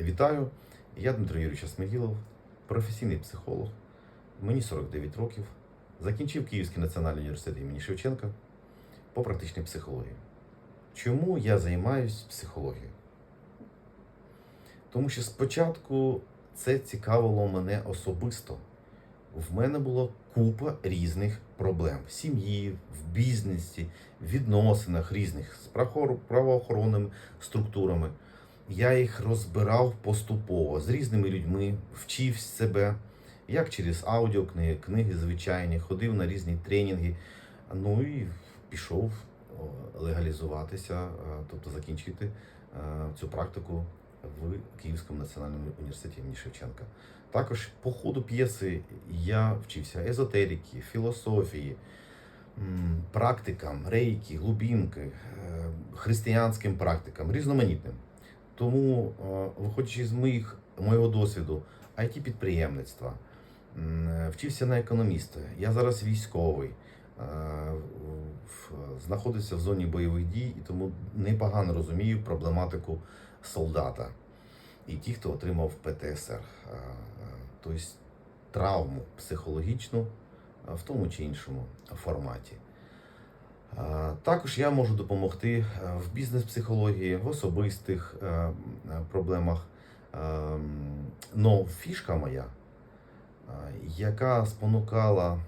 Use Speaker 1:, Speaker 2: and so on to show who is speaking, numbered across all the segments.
Speaker 1: Вітаю! Я Дмитро Юрійович Смигілов, професійний психолог. Мені 49 років. Закінчив Київський національний університет імені Шевченка по практичній психології. Чому я займаюся психологією? Тому що спочатку це цікавило мене особисто. В мене була купа різних проблем в сім'ї, в бізнесі, в відносинах різних з правоохоронними структурами. Я їх розбирав поступово з різними людьми, вчив себе, як через аудіокниги, книги звичайні, ходив на різні тренінги. Ну і пішов легалізуватися, е, тобто закінчити е, цю практику в Київському національному університеті імені Шевченка. Також по ходу п'єси я вчився езотерики, філософії, практикам, рейки, глубінки, е, християнським практикам, різноманітним. Тому, е, виходячи з моїх, моєго досвіду, it підприємництва, е, вчився на економіста. Я зараз військовий, е, знаходився в зоні бойових дій і тому непогано розумію проблематику солдата і ті, хто отримав ПТСР, тобто травму психологічну в тому чи іншому форматі. Е, Також я можу допомогти е, в бізнес-психології, в особистих е, проблемах. Но фішка моя, яка спонукала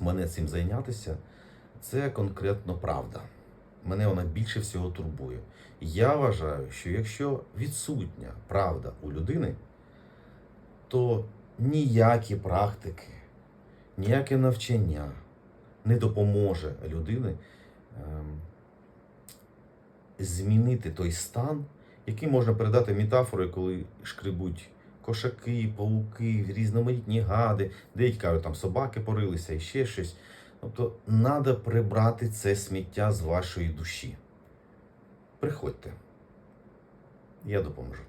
Speaker 1: мене цим зайнятися, це конкретно правда. Мене вона більше всього турбує. Я вважаю, що якщо відсутня правда у людини, то ніякі практики, ніяке навчання не допоможе людини ем, змінити той стан, який можна передати метафорою, коли шкребуть кошаки, пауки, різноманітні гади, деякі кажуть, там собаки порилися і ще щось. Тобто, треба прибрати це сміття з вашої душі. Приходьте, я допоможу.